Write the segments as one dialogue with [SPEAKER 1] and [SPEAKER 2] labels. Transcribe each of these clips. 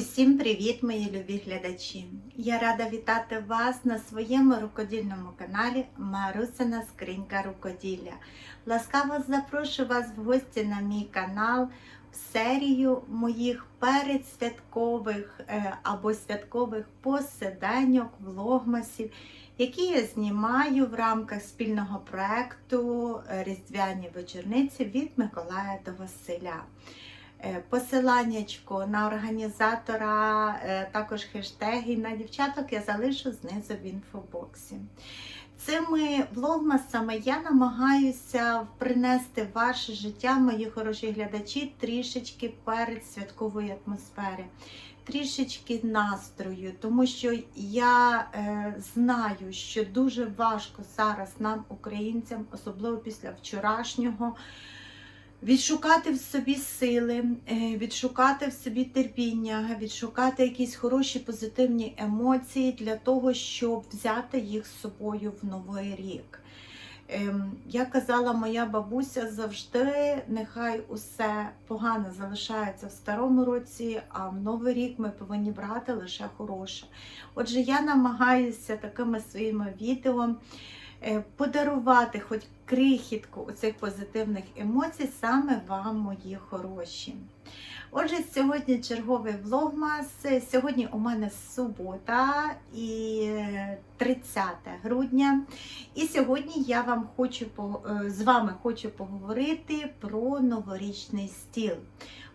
[SPEAKER 1] Усім привіт, мої любі глядачі! Я рада вітати вас на своєму рукодільному каналі Марусина Скринька Рукоділля. Ласкаво запрошую вас в гості на мій канал в серію моїх передсвяткових е, або святкових посиденьок, влогмасів, які я знімаю в рамках спільного проекту Різдвяні вечорниці від Миколая до Василя. Е, Посиланнячко на організатора, е, також хештеги на дівчаток я залишу знизу в інфобоксі. Цими влогмасами я намагаюся принести в ваше життя, мої хороші глядачі, трішечки перед святкової атмосфери, трішечки настрою, тому що я е, знаю, що дуже важко зараз нам, українцям, особливо після вчорашнього. Відшукати в собі сили, е, відшукати в собі терпіння, відшукати якісь хороші позитивні емоції для того, щоб взяти їх з собою в новий рік. Ем, Як казала моя бабуся, завжди нехай усе погане залишається в старому році, а в новий рік ми повинні брати лише хороше. Отже, я намагаюся такими своїми відео подарувати хоч крихітку цих позитивних емоцій саме вам, мої хороші. Отже, сьогодні черговий влогмас. Сьогодні у мене субота і 30 грудня. І сьогодні я вам хочу е, з вами хочу поговорити про новорічний стіл.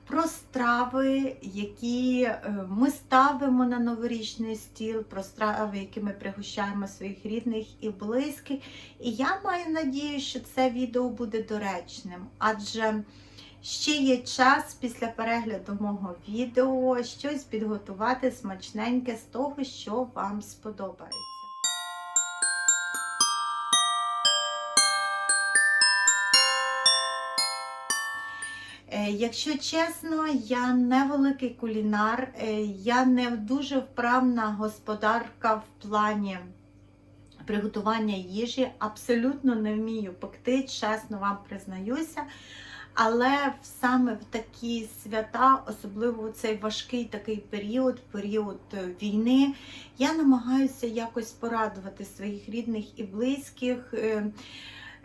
[SPEAKER 1] Про страви, які е, ми ставимо на новорічний стіл, про страви, які ми пригощаємо своїх рідних і близьких. І я маю надію, що це відео буде доречним, адже ще є час після перегляду мого відео щось підготувати смачненьке з того, що вам сподобається. Якщо чесно, я не великий кулінар, е, я не дуже вправна господарка в плані приготування їжі, абсолютно не вмію пекти, чесно вам признаюся. Але саме в такі свята, особливо цей важкий такий період, період е, війни, я намагаюся якось порадувати своїх рідних і близьких.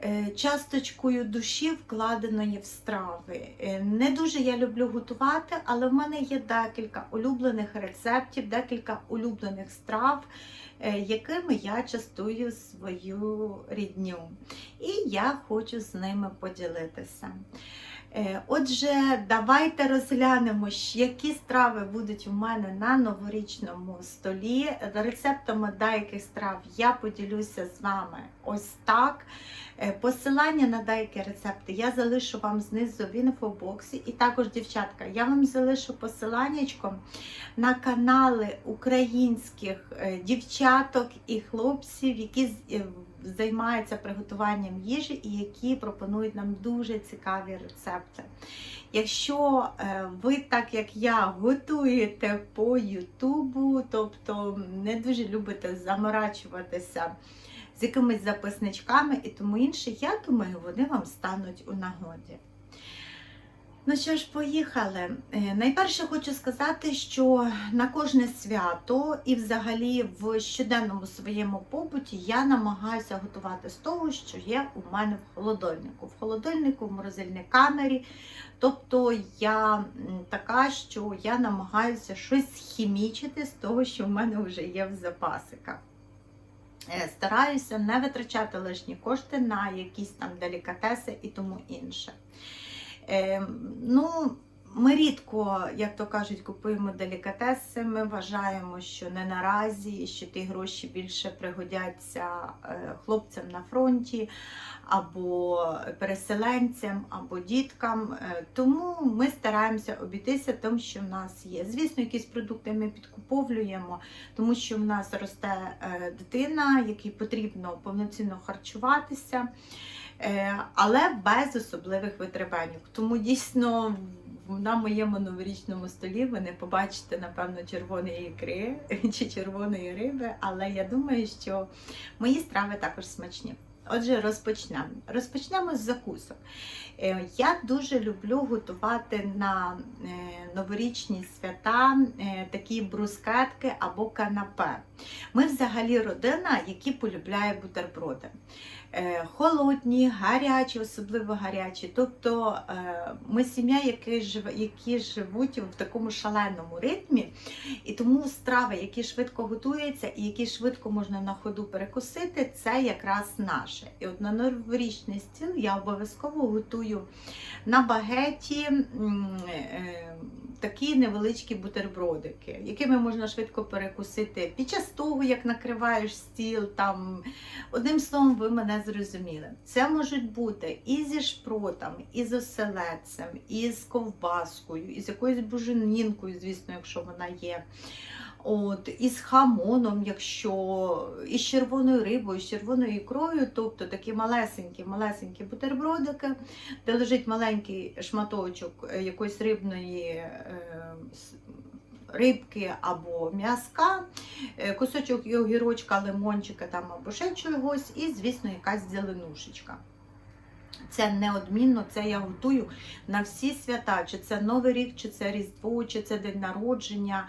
[SPEAKER 1] Е, Часточкою душі вкладеної в страви. Е, Не дуже я люблю готувати, але в мене є декілька улюблених рецептів, декілька улюблених страв, е, якими я частую свою рідню. І я хочу з ними поділитися. Е, Отже, давайте розглянемо, які страви будуть у мене на новорічному столі. Рецептами деяких страв я поділюся з вами ось так. Е, Посилання на деякі рецепти я залишу вам знизу в інфобоксі. І також, дівчатка, я вам залишу посиланнячко на канали українських е, дівчаток і хлопців, які займаються приготуванням їжі і які пропонують нам дуже цікаві рецепти. Якщо е, ви, так як я, готуєте по Ютубу, тобто не дуже любите заморачуватися з якимись записничками і тому інше, я думаю, вони вам стануть у нагоді. Ну що ж, поїхали. Е, Найперше хочу сказати, що на кожне свято і взагалі в щоденному своєму побуті я намагаюся готувати з того, що є у мене в холодильнику. В холодильнику, в морозильній камері. Тобто я така, що я намагаюся щось хімічити з того, що в мене вже є в запасиках. Е, Стараюся не витрачати лишні кошти на якісь там делікатеси і тому інше. Е, ну, ми рідко, як то кажуть, купуємо делікатеси. Ми вважаємо, що не наразі, що ті гроші більше пригодяться е, хлопцям на фронті, або переселенцям, або діткам. Е, Тому ми стараємося обійтися тим, що в нас є. Звісно, якісь продукти ми підкуповуємо, тому що в нас росте е, дитина, якій потрібно повноцінно харчуватися. Е, але без особливих витребень. Тому дійсно на моєму новорічному столі ви не побачите, напевно, червоної ікри чи червоної риби, але я думаю, що мої страви також смачні. Отже, розпочнемо. Розпочнемо з закусок. Е, Я дуже люблю готувати на е, новорічні свята такі брускетки або канапе. Ми взагалі родина, які полюбляє бутерброди. Е, Холодні, гарячі, особливо гарячі. Тобто е, ми сім'я, які, живуть в такому шаленому ритмі, і тому страви, які швидко готуються і які швидко можна на ходу перекусити, це якраз наше. І от на новорічний стіл я обов'язково готую на багеті е, такі невеличкі бутербродики, якими можна швидко перекусити під час того, як накриваєш стіл. Там одним словом, ви мене зрозуміли. Це можуть бути і зі шпротами, і з оселедцем, і з ковбаскою, і з якоюсь буженінкою, звісно, якщо вона є. От, із хамоном, якщо і з червоною рибою, з червоною ікрою, тобто такі малесенькі, малесенькі бутербродики, де лежить маленький шматочок е, якоїсь рибної е, рибки або м'яска, е, кусочок і огірочка, лимончика там або ще чогось, і, звісно, якась зеленушечка. Це неодмінно, це я готую на всі свята, чи це Новий рік, чи це Різдво, чи це день народження.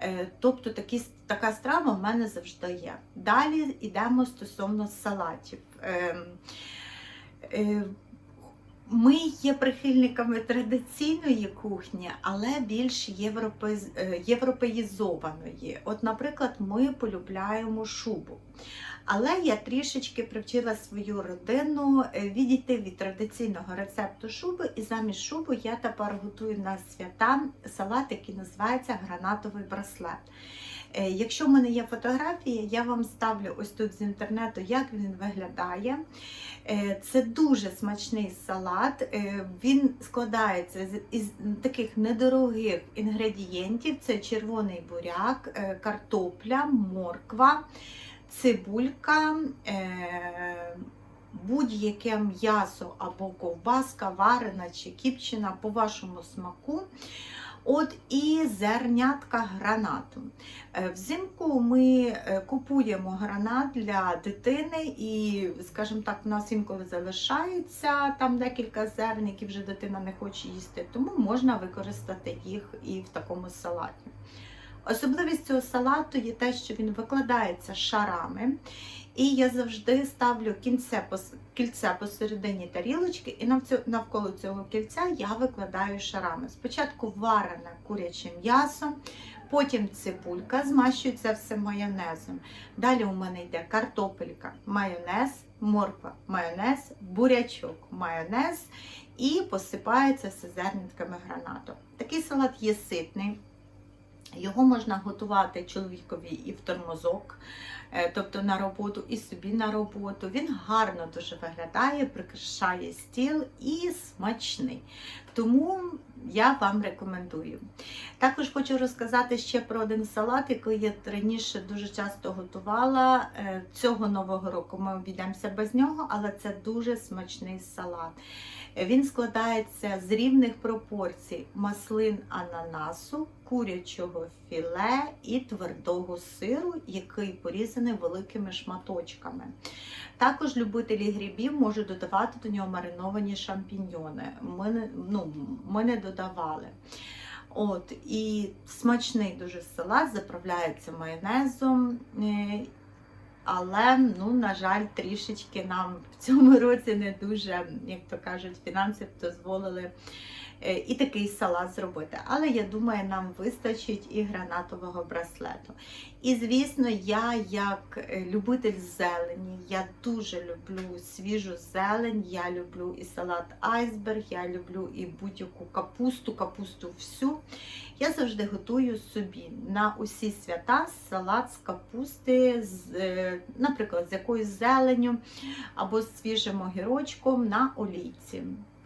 [SPEAKER 1] Е, Тобто такі, така страва в мене завжди є. Далі йдемо стосовно салатів. Ми є прихильниками традиційної кухні, але більш європез- е, європеїзованої. От, наприклад, ми полюбляємо шубу. Але я трішечки привчила свою родину е, відійти від традиційного рецепту шуби, і замість шуби я тепер готую на свята салат, який називається гранатовий браслет. Е, Якщо в мене є фотографії, я вам ставлю ось тут з інтернету, як він виглядає. Е, Це дуже смачний салат. Е, Він складається із таких недорогих інгредієнтів: це червоний буряк, картопля, морква, цибулька. Будь-яке м'ясо або ковбаска, варена чи кіпчена по вашому смаку. От і зернятка гранату. Е, Взимку ми е, купуємо гранат для дитини, і, скажімо так, в нас інколи залишається там декілька зерн, які вже дитина не хоче їсти, тому можна використати їх і в такому салаті. Особливість цього салату є те, що він викладається шарами, і я завжди ставлю кінце, кільце посередині тарілочки, і навколо цього кільця я викладаю шарами. Спочатку варене куряче м'ясо, потім цибулька, змащую це все майонезом. Далі у мене йде картопелька, майонез, морква, майонез, бурячок, майонез і посипається все зернитками гранату. Такий салат є ситний. Його можна готувати чоловікові і в тормозок, е, тобто на роботу, і собі на роботу. Він гарно дуже виглядає, прикрашає стіл і смачний. Тому я вам рекомендую. Також хочу розказати ще про один салат, який я раніше дуже часто готувала. Е, Цього нового року ми обійдемося без нього, але це дуже смачний салат. Він складається з рівних пропорцій маслин ананасу, курячого філе і твердого сиру, який порізаний великими шматочками. Також любителі грибів можуть додавати до нього мариновані шампіньйони. Ми ну, ми не додавали. От, і смачний дуже салат, заправляється майонезом. е, Але, ну, на жаль, трішечки нам в цьому році не дуже, як то кажуть, фінанси дозволили і такий салат зробити. Але я думаю, нам вистачить і гранатового браслету. І звісно, я як е, любитель зелені, я дуже люблю свіжу зелень, я люблю і салат айсберг, я люблю і будь-яку капусту, капусту всю. Я завжди готую собі на усі свята салат з капусти, з, е, наприклад, з якоюсь зеленню або з свіжим огірочком на олійці.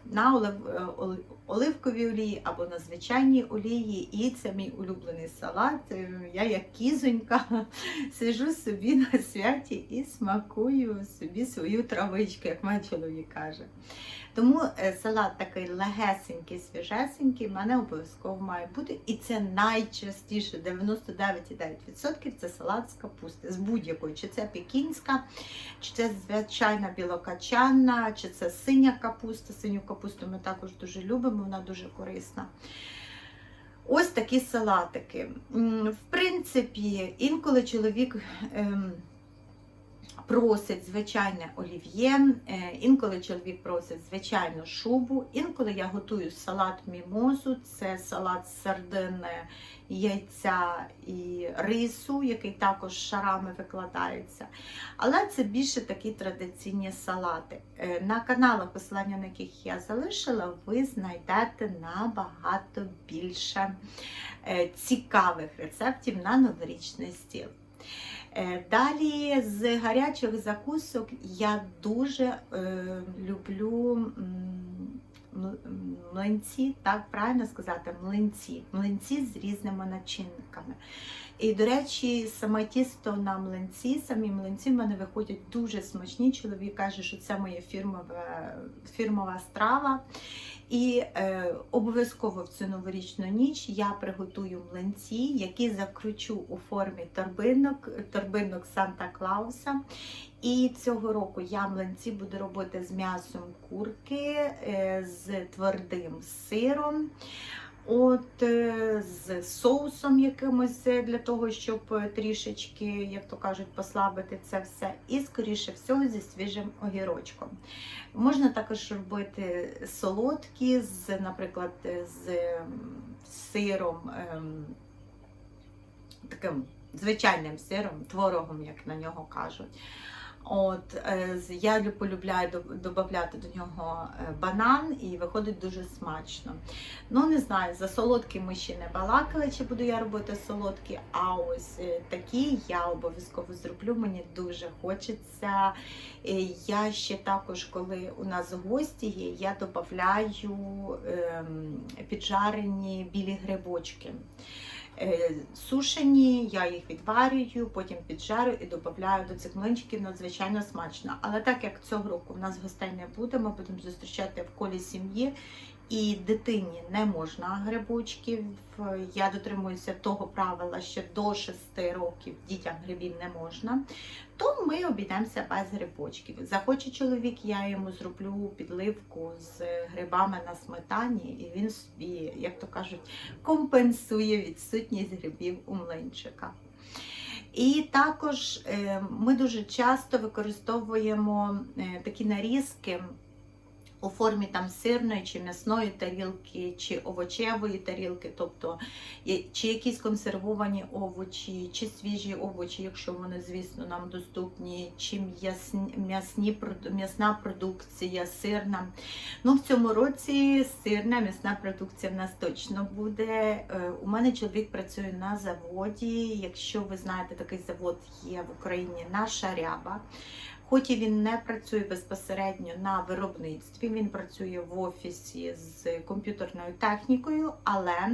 [SPEAKER 1] На олив, е, оли- оливковій олії або на звичайній олії. І це мій улюблений салат. Е, Я як кізонька сижу собі на святі і смакую собі свою травичку, як мій чоловік каже. Тому е, салат такий легесенький, свіжесенький, в мене обов'язково має бути. І це найчастіше 99,9% це салат з капусти, з будь-якої. Чи це пекінська, чи це звичайна білокачанна, чи це синя капуста. Синю капусту ми також дуже любимо, вона дуже корисна. Ось такі салатики. В принципі, інколи чоловік. ем, Просить звичайне олів'є, е, інколи чоловік просить звичайну шубу, інколи я готую салат мімозу, це салат з сардини, яйця і рису, який також шарами викладається. Але це більше такі традиційні салати. Е, На каналах, посилання на яких я залишила, ви знайдете набагато більше е, цікавих рецептів на новорічний стіл. Е, Далі з гарячих закусок я дуже е, люблю млинці, так правильно сказати, млинці. Млинці з різними начинками. І, до речі, саме тісто на млинці, самі млинці в мене виходять дуже смачні. Чоловік каже, що це моя фірмова, фірмова страва. І е, обов'язково в цю новорічну ніч я приготую млинці, які закручу у формі торбинок, торбинок Санта Клауса. І цього року я млинці буду робити з м'ясом курки, е, з твердим сиром. От е, з соусом якимось е, для того, щоб трішечки, як то кажуть, послабити це все, і скоріше всього зі свіжим огірочком. Можна також робити солодкі, з, наприклад, е, з сиром, ем, таким звичайним сиром, творогом, як на нього кажуть. От, е, я полюбляю додати до нього е, банан і виходить дуже смачно. Ну, не знаю, за солодкі ми ще не балакали, чи буду я робити солодкі, а ось е, такі я обов'язково зроблю. Мені дуже хочеться. Я ще також, коли у нас гості є, я додаю ем, піджарені білі грибочки. Е, Сушені, я їх відварюю, потім піджарю і додаю до цих млинчиків надзвичайно смачно. Але так як цього року в нас гостей не буде, ми будемо зустрічати в колі сім'ї. І дитині не можна грибочків. Я дотримуюся того правила, що до 6 років дітям грибів не можна, то ми обійдемося без грибочків. Захоче чоловік, я йому зроблю підливку з грибами на сметані, і він собі, як то кажуть, компенсує відсутність грибів у млинчика. І також е, ми дуже часто використовуємо е, такі нарізки у формі там сирної чи м'ясної тарілки, чи овочевої тарілки, тобто чи якісь консервовані овочі, чи свіжі овочі, якщо вони, звісно, нам доступні, чи м'ясні, м'ясна продукція, сирна. Ну, в цьому році сирна м'ясна продукція в нас точно буде. Е, У мене чоловік працює на заводі. Якщо ви знаєте, такий завод є в Україні на Шаряба. Хоч він не працює безпосередньо на виробництві, він працює в офісі з комп'ютерною технікою, але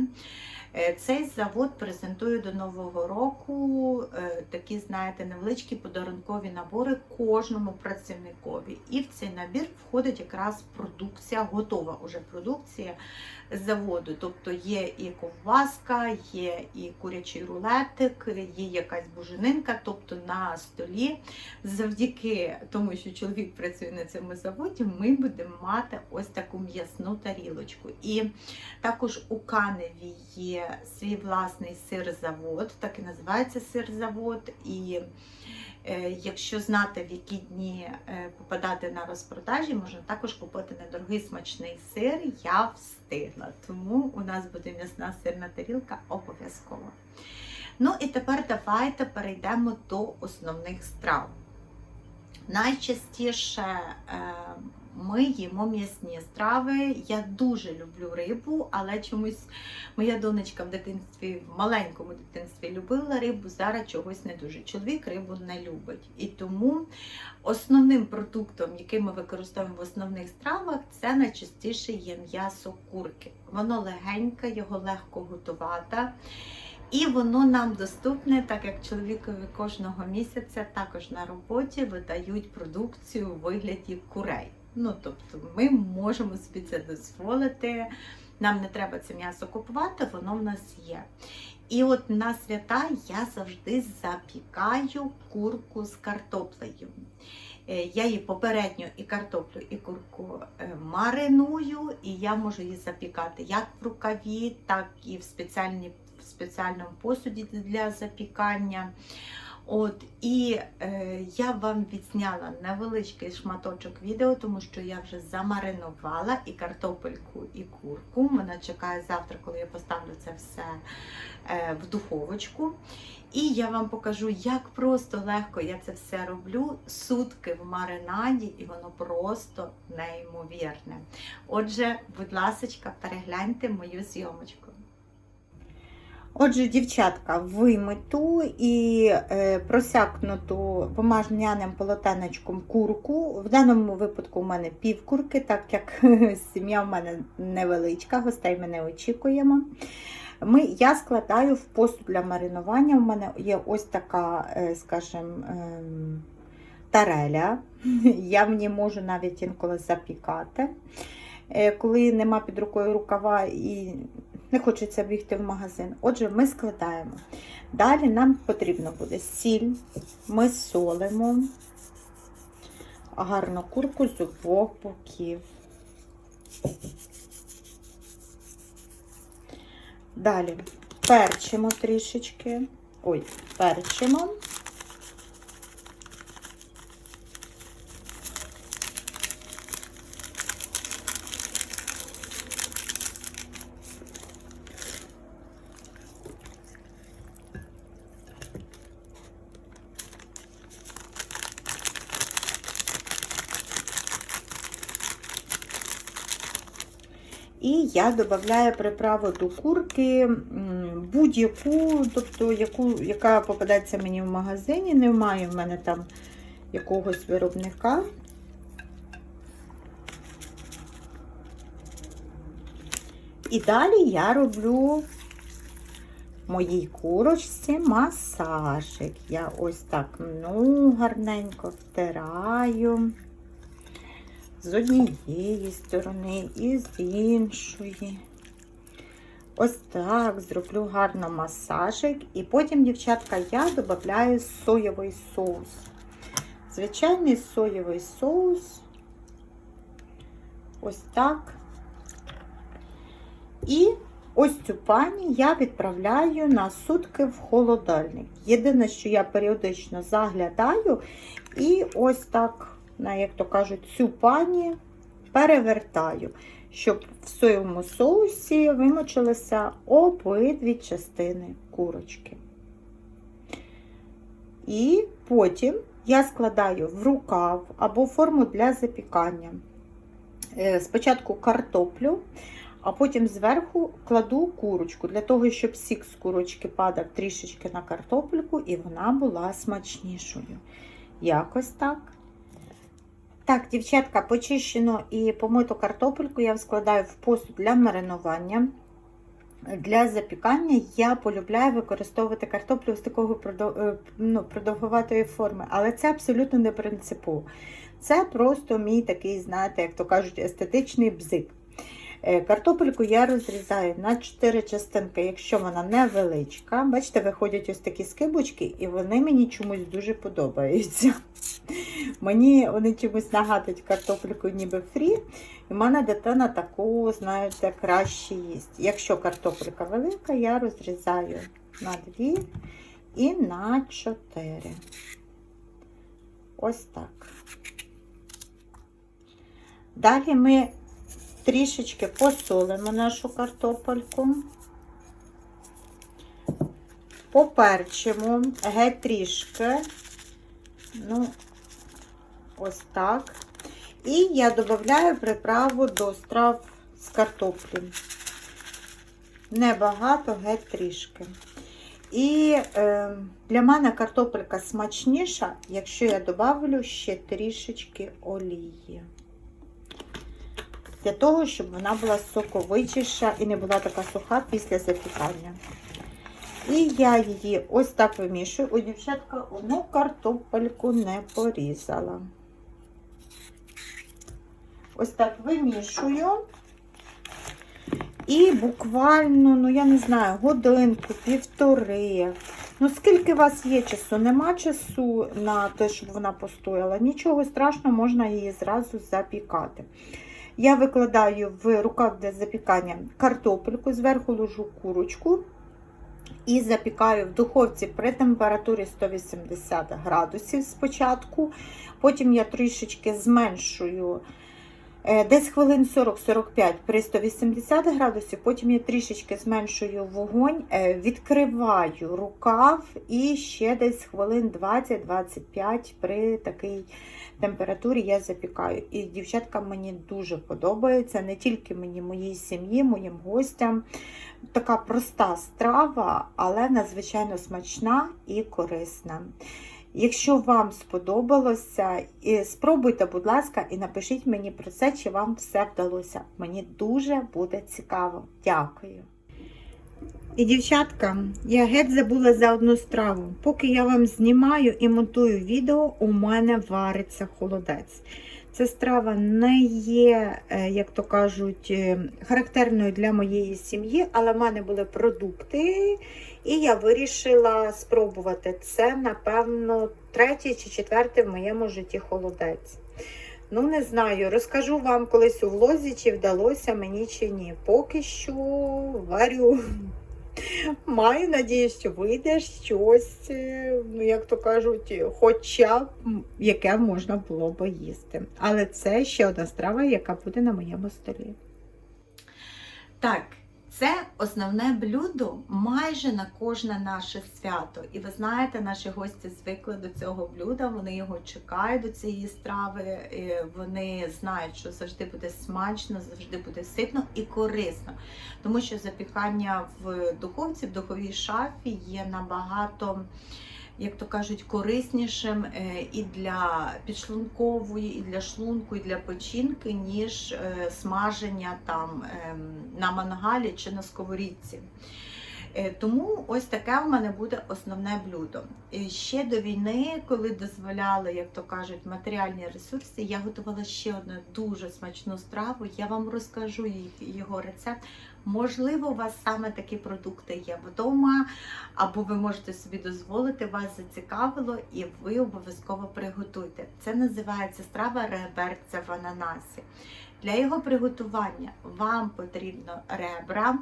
[SPEAKER 1] е, цей завод презентує до Нового року е, такі, знаєте, невеличкі подарункові набори кожному працівникові. І в цей набір входить якраз продукція, готова уже продукція заводу. Тобто є і ковбаска, є і курячий рулетик, є якась буженинка, тобто на столі завдяки тому, що чоловік працює на цьому заводі, ми будемо мати ось таку м'ясну тарілочку. І також у Каневі є свій власний сир-завод, так і називається сир-завод. І якщо знати, в які дні е, попадати на розпродажі, можна також купити недорогий смачний сир. Я встигла. Тому у нас буде м'ясна сирна тарілка обов'язково. Ну і тепер давайте перейдемо до основних страв. Найчастіше е, ми їмо м'ясні страви. Я дуже люблю рибу, але чомусь моя донечка в дитинстві, в маленькому дитинстві любила рибу, зараз чогось не дуже. Чоловік рибу не любить. І тому основним продуктом, який ми використовуємо в основних стравах, це найчастіше є м'ясо курки. Воно легеньке, його легко готувати. І воно нам доступне, так як чоловікові кожного місяця також на роботі видають продукцію у вигляді курей. Ну, тобто ми можемо собі це дозволити. Нам не треба це м'ясо купувати, воно в нас є. І от на свята я завжди запікаю курку з картоплею. Е, Я її попередньо і картоплю, і курку е, мариную, і я можу її запікати як в рукаві, так і в, в спеціальному посуді для запікання. От, і е, я вам відзняла невеличкий шматочок відео, тому що я вже замаринувала і картопельку, і курку. Мене чекає завтра, коли я поставлю це все е, в духовочку. І я вам покажу, як просто легко я це все роблю. Сутки в маринаді, і воно просто неймовірне. Отже, будь ласка, перегляньте мою зйомочку. Отже, дівчатка, вимиту і е, просякнуту бумажняним полотенечком курку. В даному випадку у мене пів курки, так як сім'я в мене невеличка, гостей ми не очікуємо. Ми, я складаю в посуд для маринування. У мене є ось така, е, скажімо, ем, тареля. Я в ній можу навіть інколи запікати. Е, Коли нема під рукою рукава і не хочеться бігти в магазин. Отже, ми складаємо. Далі нам потрібно буде сіль, ми солимо гарно курку з обох боків. Далі перчимо трішечки. Ой, перчимо. І я додаю приправу до курки будь-яку, тобто яку, яка попадається мені в магазині. Немає в мене там якогось виробника. І далі я роблю моїй курочці масажик. Я ось так ну, гарненько втираю з однієї сторони і з іншої. Ось так зроблю гарно масажик. І потім, дівчатка, я додаю соєвий соус. Звичайний соєвий соус. Ось так. І ось цю пані я відправляю на сутки в холодильник. Єдине, що я періодично заглядаю, і ось так на, як то кажуть, цю пані перевертаю, щоб в соєвому соусі вимочилися обидві частини курочки. І потім я складаю в рукав або форму для запікання. Е, Спочатку картоплю, а потім зверху кладу курочку, для того, щоб сік з курочки падав трішечки на картопельку і вона була смачнішою. Якось так. Так, дівчатка, почищену і помиту картопельку я складаю в посуд для маринування. Для запікання я полюбляю використовувати картоплю з такого е, ну, продовгуватої форми, але це абсолютно не принципово. Це просто мій такий, знаєте, як то кажуть, естетичний бзик. Е, Картопельку я розрізаю на 4 частинки, якщо вона невеличка. Бачите, виходять ось такі скибочки, і вони мені чомусь дуже подобаються. Мені вони чомусь нагадують картопельку ніби фрі. І в мене дитина таку, знаєте, краще їсть. Якщо картопелька велика, я розрізаю на 2 і на 4. Ось так. Далі ми трішечки посолимо нашу картопельку. Поперчимо геть трішки. Ну, ось так. І я додаю приправу до страв з картоплі. Небагато, геть трішки. І е, для мене картопелька смачніша, якщо я додавлю ще трішечки олії. Для того, щоб вона була соковитіша і не була така суха після запікання. І я її ось так вимішую. У дівчатка одну картопельку не порізала. Ось так вимішую. І буквально, ну я не знаю, годинку, півтори. Ну, скільки у вас є часу? Нема часу на те, щоб вона постояла. Нічого страшного, можна її зразу запікати. Я викладаю в рукав для запікання картопельку, зверху ложу курочку і запікаю в духовці при температурі 180 градусів спочатку. Потім я трішечки зменшую. Е, Десь хвилин 40-45 при 180 градусів, потім я трішечки зменшую вогонь, е, відкриваю рукав і ще десь хвилин 20-25 при такій температурі я запікаю. І дівчатка мені дуже подобається, не тільки мені, моїй сім'ї, моїм гостям. Така проста страва, але надзвичайно смачна і корисна. Якщо вам сподобалося, спробуйте, будь ласка, і напишіть мені про це, чи вам все вдалося. Мені дуже буде цікаво. Дякую. І, дівчатка, я геть забула за одну страву. Поки я вам знімаю і монтую відео, у мене вариться холодець. Ця страва не є, е, як то кажуть, е, характерною для моєї сім'ї, але в мене були продукти, і я вирішила спробувати. Це, напевно, третій чи четвертий в моєму житті холодець. Ну, не знаю, розкажу вам колись у влозі, чи вдалося мені чи ні. Поки що варю. Маю надію, що вийде щось, е, ну, як то кажуть, хоча б яке можна було би їсти. Але це ще одна страва, яка буде на моєму столі. Так, це основне блюдо майже на кожне наше свято. І ви знаєте, наші гості звикли до цього блюда, вони його чекають до цієї страви. Вони знають, що завжди буде смачно, завжди буде ситно і корисно. Тому що запікання в духовці, в духовій шафі є набагато. Як то кажуть, кориснішим е, і для підшлункової, і для шлунку, і для печінки, ніж е, смаження там ем, на мангалі чи на сковорідці. Е, Тому ось таке в мене буде основне блюдо. Ще до війни, коли дозволяли, як то кажуть, матеріальні ресурси, я готувала ще одну дуже смачну страву. Я вам розкажу його рецепт. Можливо, у вас саме такі продукти є вдома, або ви можете собі дозволити, вас зацікавило, і ви обов'язково приготуйте. Це називається страва реберця в ананасі. Для його приготування вам потрібно ребра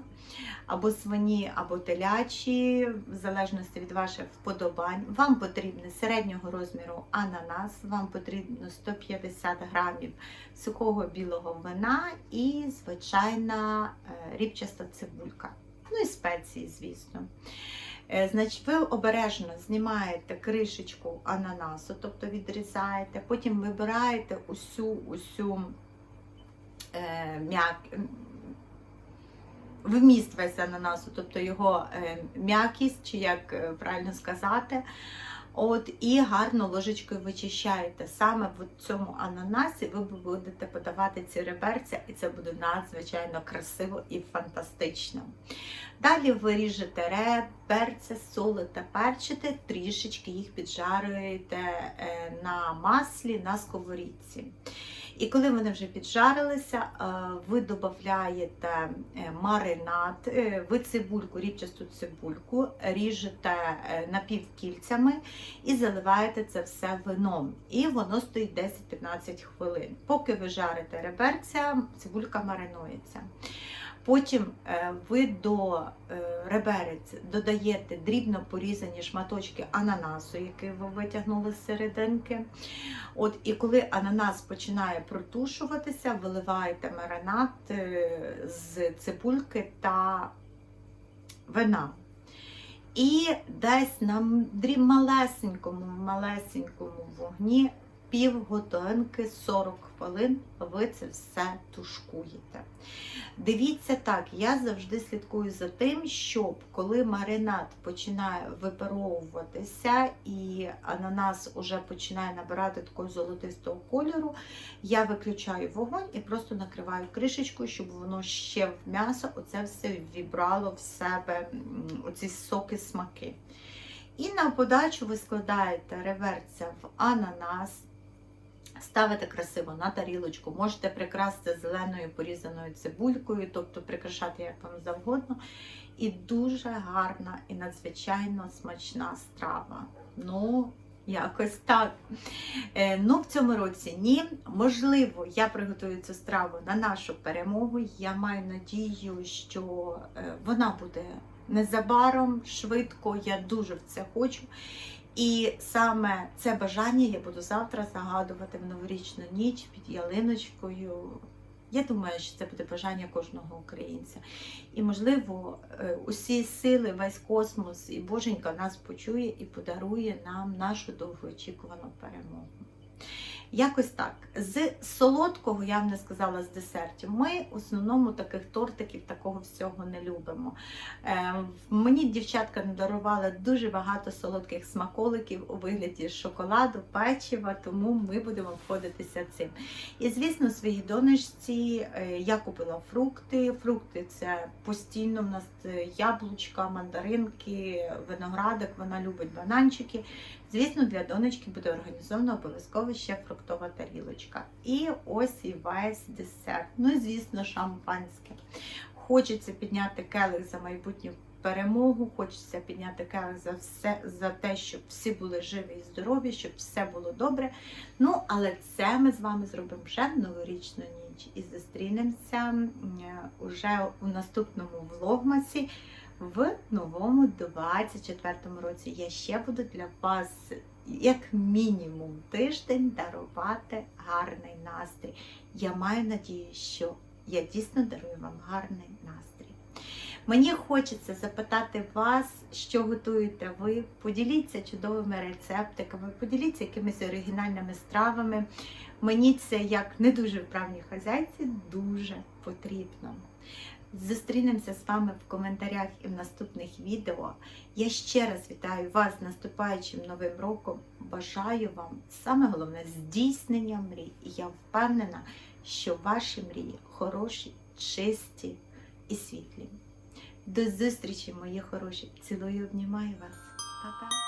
[SPEAKER 1] або свині, або телячі, в залежності від ваших вподобань. Вам потрібен середнього розміру ананас, вам потрібно 150 грамів сухого білого вина і звичайна е, рібчаста цибулька. Ну і спеції, звісно. Е, Значить, ви обережно знімаєте кришечку ананасу, тобто відрізаєте, потім вибираєте усю усю. Вміст весь ананасу, тобто його е, м'якість, чи як е, правильно сказати. От, і гарно ложечкою вичищаєте. Саме в цьому ананасі ви будете подавати ці реберця, і це буде надзвичайно красиво і фантастично. Далі ви ріжете реберця, солите, перчите, трішечки їх піджарюєте е, на маслі на сковорідці. І коли вони вже піджарилися, е, ви додаєте е, маринад, е, ви цибульку, рібчасту цибульку, ріжете напівкільцями і заливаєте це все вином. І воно стоїть 10-15 хвилин. Поки ви жарите реберця, цибулька маринується. Потім е, ви до е, реберець додаєте дрібно порізані шматочки ананасу, який ви витягнули з серединки. От, і коли ананас починає протушуватися, виливаєте маринад е, з цибульки та вина. І десь на дріб малесенькому, малесенькому вогні півгодинки 40 хвилин ви це все тушкуєте. Дивіться так, я завжди слідкую за тим, щоб коли маринад починає випаровуватися і ананас уже починає набирати такого золотистого кольору, я виключаю вогонь і просто накриваю кришечкою, щоб воно ще в м'ясо оце все вібрало в себе оці соки, смаки. І на подачу ви складаєте реверця в ананас, ставите красиво на тарілочку, можете прикрасти зеленою порізаною цибулькою, тобто прикрашати як вам завгодно. І дуже гарна і надзвичайно смачна страва. Ну, якось так. Е, ну, в цьому році ні. Можливо, я приготую цю страву на нашу перемогу. Я маю надію, що е, вона буде незабаром, швидко. Я дуже в це хочу. І саме це бажання я буду завтра загадувати в новорічну ніч під ялиночкою. Я думаю, що це буде бажання кожного українця. І, можливо, е, усі сили, весь космос і Боженька нас почує і подарує нам нашу довгоочікувану перемогу. Якось так. З солодкого, я б не сказала з десертів, ми в основному таких тортиків, такого всього не любимо. Е, мені дівчатка надарували дуже багато солодких смаколиків у вигляді шоколаду, печива, тому ми будемо обходитися цим. І, звісно, своїй донечці е, я купила фрукти. Фрукти це постійно в нас е, яблучка, мандаринки, виноградик, вона любить бананчики. Звісно, для донечки буде організовано обов'язково ще фруктова тарілочка. І ось і весь десерт. Ну і звісно, шампанське. Хочеться підняти келих за майбутню перемогу, хочеться підняти келих за все, за те, щоб всі були живі і здорові, щоб все було добре. Ну, але це ми з вами зробимо вже новорічну ніч і зустрінемося уже у наступному влогмасі в новому 24-му році. Я ще буду для вас, як мінімум, тиждень дарувати гарний настрій. Я маю надію, що я дійсно дарую вам гарний настрій. Мені хочеться запитати вас, що готуєте ви. Поділіться чудовими рецептиками, поділіться якимись оригінальними стравами. Мені це як не дуже вправній хазяйці дуже потрібно. Зустрінемося з вами в коментарях і в наступних відео. Я ще раз вітаю вас з наступаючим новим роком. Бажаю вам саме головне здійснення мрій. І я впевнена, що ваші мрії хороші, чисті і світлі. До зустрічі, мої хороші! Цілую, обнімаю вас. Па-па!